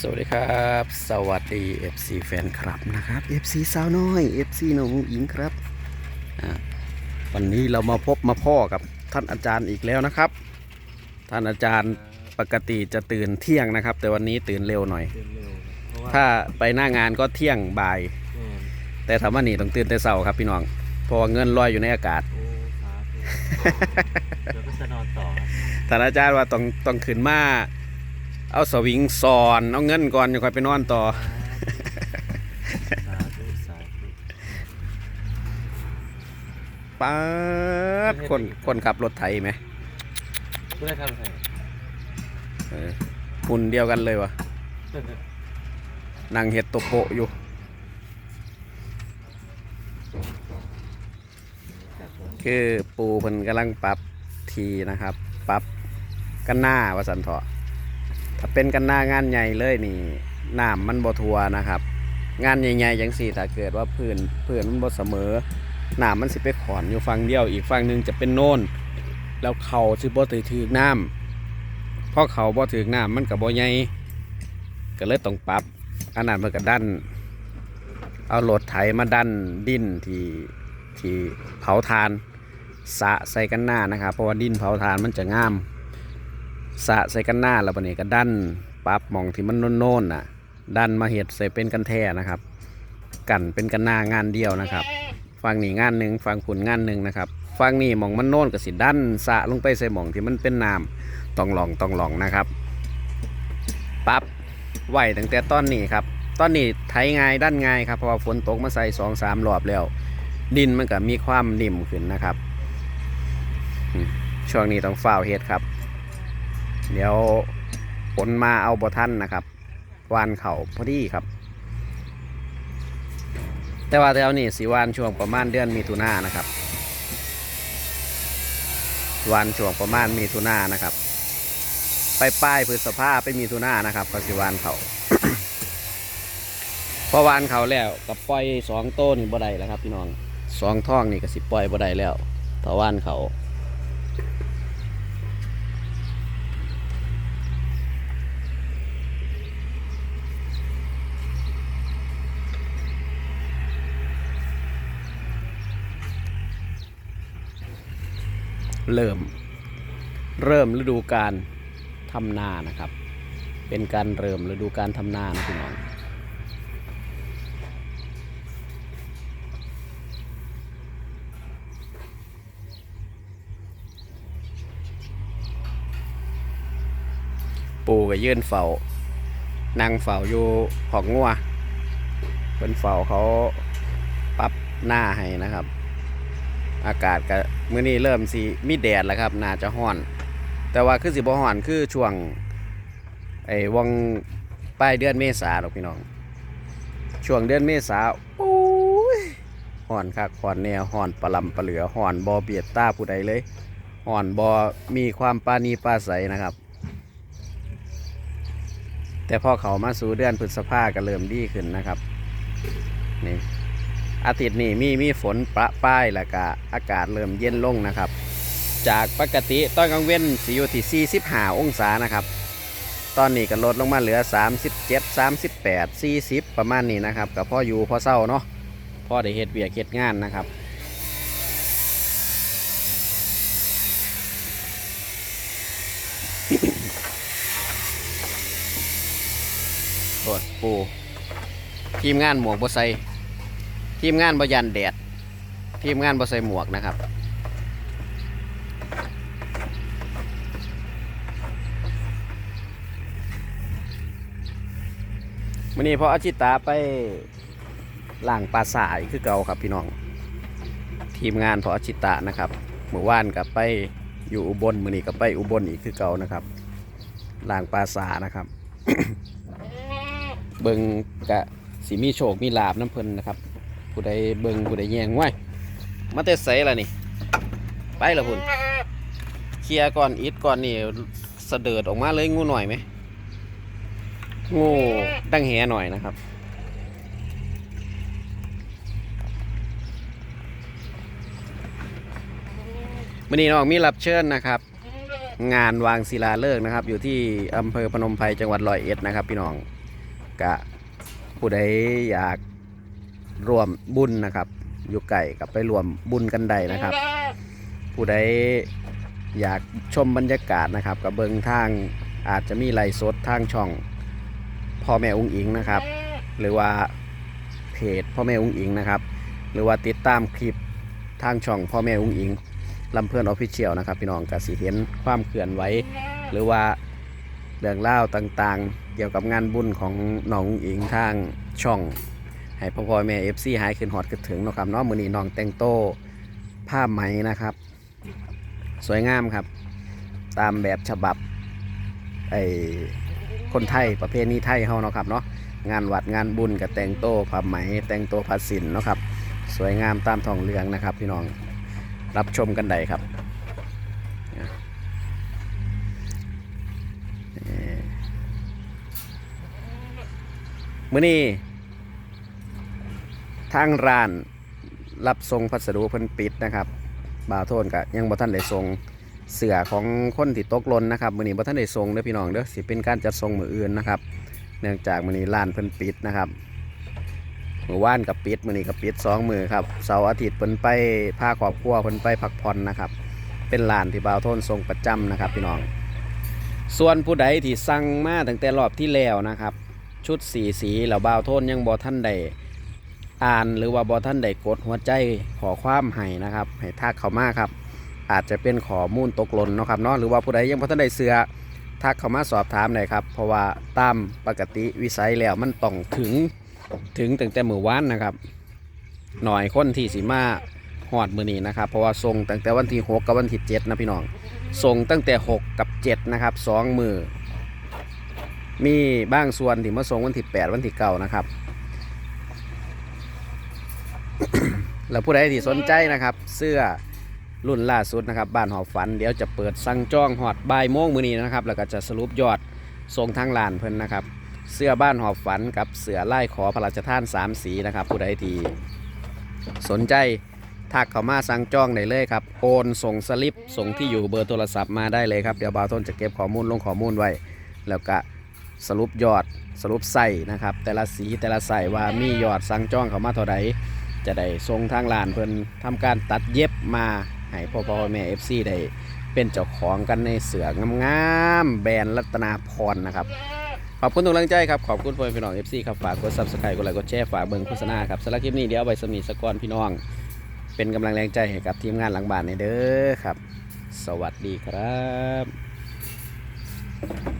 สวัสดีครับ สวัสดี FC แฟนคลับนะครับ FC สาวน้อย FC น้องอิงครับอ่าวันนี้เรามาพบมาพ่อกับท่านอาจารย์อีกแล้วนะครับ ท่านอาจารย์ปกติจะตื่นเที่ยงนะครับ แต่วันนี้ตื่นเร็วหน่อยเดินเร็วเพราะว่าถ้าไปหน้างานก็เที่ยงบ่ายแม่นแต่ถามว่านี่ต้องตื่นแต่เช้าครับพี่น้องเพราะว่าเงินลอยอยู่ในอากาศโอ้สาธุเดี๋ยวก็จะนอนต่อครับท่านอาจารย์ว่าต้องต้องขึ้นมา เอาสวิงสอนเอาเงินก่อนอย่าค่อยไปนอนต่อ สาธุสาธุป๊าดคนคนขับรถไถไหมก็ได้ทำไงเออหุ่นเดียวกันเลยวะนั่งเห็ดตบโปะอยู่ครับผมคือปูเพิ่นกำลังปรับทีนะครับ ปรับกันหน้าวสันเถาะ ถ้าเป็นกันหน้างานใหญ่เลยนี่น้ำมันบ่ทัวนะครับ งานใหญ่ๆอย่างสี่ถ้าเกิดว่าพื้นพื้นมันบ่เสมอน้ำมันสิไปขอนอยู่ฝั่งเดียวอีกฝั่งหนึ่งจะเป็นโน่น แล้วเขาสิบ่ถือถือน้ำเพราะเขาบ่ถือน้ำมันกับบ่ใหญ่ก็เลยต้องปรับอันนั้นมันก็ดันเอารถไถมาดันดินที่ที่เผาทานสะใส่กันหน้านะครับ เพราะว่าดินเผาทานมันจะงาม สะใส่กันหน้าแล้วบันนี้ก็ดันปรับมองที่มันโน่นๆน่ะ ดันมาเห็ดใส่เป็นกันแท่นะครับ กันเป็นกันหน้างานเดียวนะครับฟังนี่งานหนึ่งฟังผุนงานหนึ่งนะครับฟังนี่มองมันโน่นก็สิดันสะลงไปใส่มองที่มันเป็นน้ำต้องลองต้องลองนะครับปับไหวตั้งแต่ต้นนี้ครับตอนนี้ไถง่ายด้านง่ายครับเพราะว่าฝนตกมาใส่สองสามรอบแล้ว ดินมันก็มีความนิ่มขึ้นนะครับช่วงนี้ต้องฝ้าเฮ็ดครับ เดี๋ยวฝนมาเอาบ่ทันนะครับวานเข่าพอดีครับ แต่ว่าแถวนี้สีวานช่วงประมาณเดือนมีถุนานะครับวานช่วงประมาณมีถุนานะครับ ไปป้ายพฤษภาพไปมีถุนานะครับก็สีวานเขาพอวานเขาแล้วกับปล่อยสองโต้นี่บ่ได้แล้วครับ พี่น้องสองท่องนี่ก็สิปล่อยบ่ได้แล้วถ้าวานเขา เริ่ม เริ่มฤดูการทำนานะครับ เป็นการเริ่มฤดูการทำนานะพี่น้องปูก็ยื่นเฝ้านั่งเฝ้าอยู่ของงัวเป็นเฝ้าเขาปรับหน้าให้นะครับ อากาศก็มื้อนี้เริ่มสิมีแดดแล้วครับน่าจะห้อน แต่ว่าคือสิบ่ห้อนคือช่วงไอ้วังปลายเดือนเมษาหรอกพี่น้อง ช่วงเดือนเมษาโอ้ยห้อนคักห้อนแนวห้อนปลาลำปลาเหลือห้อนบอเบียดตาผู้ใดเลยห้อนบอมีความปานีปราใสนะครับ แต่พอเขามาสู่เดือนพฤษภาก็เริ่มดีขึ้นนะครับ นี่ อาทิตย์นี้มีมีฝนประป้ายแล้วก็อากาศเริ่มเย็นลงนะครับ จากปกติตอนกลางเว้นสิอยู่ที่45องศานะครับ ตอนนี้ก็ลดลงมาเหลือ 37 38 40 ประมาณนี้นะครับก็พ่ออยู่พ่อเศร้าเนาะพ่อได้เฮ็ดเวียกเฮ็ดงานนะครับโอ้ปูทีมงานหมวกบ่ใส่ ทีมงานบยันแดด ทีมงานบใส่หมวกนะครับมื่อนี้พออาชิตาไปล่างปลาสายคือเก่าครับพี่น้อง ทีมงานพออาชิตะนะครับเมื่อวานกับไปอยู่อุบลมื่อนี้กับไปอุบลอีกคือเก่านะครับล่างปลาสานะครับ เบิงกะสีมีโชคมีลาบน้ำเพลินนะครับ ผู้ใดเบิ่งผู้ใดแยงไว้มาแต่ใสละนี่ ไปละพุ่นเคลียร์ก่อนอิดก่อนนี่เดิดออกมาเลยงูหน่อยไหมงูดังแหหน่อยนะครับวันนี้น้องมีรับเชิญนะครับ งานวางศิลาฤกษ์นะครับ อยู่ที่อำเภอพนมไพรจังหวัดร้อยเอ็ดนะครับ พี่น้องกะผู้ใดอยาก รวมบุญนะครับ อยู่ไก่กับไปรวมบุญกันใดนะครับ ผู้ใดอยากชมบรรยากาศนะครับกับเบิงทางอาจจะมีไลฟ์สดทางช่องพ่อแม่อุ้งอิงนะครับ หรือว่าเพจพ่อแม่อุ้งอิงนะครับ หรือว่าติดตามคลิปทางช่องพ่อแม่อุ้งอิงลำเพื่อนออฟฟิเชียลนะครับ พี่น้องก็สิเห็นความเคลื่อนไหวหรือว่าเรื่องเล่าต่างๆ เกี่ยวกับงานบุญของน้องอุ้งอิงทางช่อง ให้พ่อพ่อแม่เอฟซีหายขึ้นหอดขึ้นถึงนะครับเนาะมือนีน้องแต่งโตผ้าไหมนะครับ สวยงามครับ ตามแบบฉบับไอ้คนไทยประเพณีไทยเฮาเนาะครับเนาะงานวัดงานบุญกับแต่งโตผ้าไหม แต่งโตผ้าสินเนาะครับ สวยงามตามทองเรืองนะครับ พี่น้องรับชมกันได้ครับมื้อนี้ ทางร้านรับส่งพัสดุเพิ่นปิดนะครับบ่าวโทนก็ยังบ่ทันได้ส่งเสือของคนที่ตกหล่นนะครับมื้อนี้บ่ทันได้ส่งเด้อพี่น้องเด้อสิเป็นการจัดส่งมื้ออื่นนะครับ เนื่องจากมื้อนี้ร้านเพิ่นปิดนะครับมื้อวานก็ปิดมื้อนี้ก็ปิดสองมือครับเสาร์อาทิตย์เพิ่นไปพาครอบครัวเพิ่นไปพักผ่อนนะครับ เป็นร้านที่บ่าวโทนส่งประจำนะครับพี่น้อง ส่วนผู้ใดที่สั่งมาตั้งแต่รอบที่แล้วนะครับ ชุดสีสีแล้วบ่าวโทนยังบ่ทันได้ อ่านหรือว่าบอท่านได้กดหัวใจขอความให้นะครับให้ทักเขามาครับ อาจจะเป็นข้อมูลตกหล่นนะครับเนาะหรือว่าผู้ใดยังบ่ท่านได้เสือทักเขามาสอบถามได้ครับ เพราะว่าตามปกติวิสัยแล้วมันต้องถึงถึงตั้งแต่มือวานนะครับ หน่อยคนที่สิมาหอดมือนี้นะครับ เพราะว่าส่งตั้งแต่วันที่ 6 กับวันที่7นะพี่น้องส่งตั้งแต่ 6 กับ 7 นะครับสองมือมีบ้างส่วนที่มาส่งวันที่ 8 วันที่9นะครับ แล้วผู้ใดที่สนใจนะครับ เสื้อรุ่นล่าสุดนะครับบ้านหอบฝันเดี๋ยวจะเปิดสั่งจองหอดบ่ายโมงมือนี้นะครับแล้วก็จะสรุปยอดส่งทางลานเพิ่นนะครับ เสื้อบ้านหอบฝันกับเสือไล่ขอพระราชทานสามสีนะครับ ผู้ใดที่สนใจทักเข้ามาสั่งจองได้เลยครับโอนส่งสลิปส่งที่อยู่เบอร์โทรศัพท์มาได้เลยครับเดี๋ยวบ่าวต้นจะเก็บข้อมูลลงข้อมูลไว้ แล้วก็สรุปยอดสรุปใส่นะครับ แต่ละสีแต่ละใส่ว่ามียอดสั่งจองเข้ามาเท่าใด จะได้ส่งทางร้านเพิ่นทำการตัดเย็บมาให้พ่อพ่อแม่เอฟซีได้เป็นเจ้าของกันในเสืองามๆแบรนด์รัตนาพรนะครับขอบคุณทุกกำลังใจครับ ขอบคุณพ่อพี่น้องเอฟซีครับฝากกดซับสไครต์กดไลค์กดแชร์ฝากเบิ่งโฆษณาครับสำหรับคลิปนี้เดี๋ยวเอาไปสมีสกอนพี่น้อง เป็นกำลังแรงใจให้กับทีมงานหลังบ้านในเด้อครับ สวัสดีครับ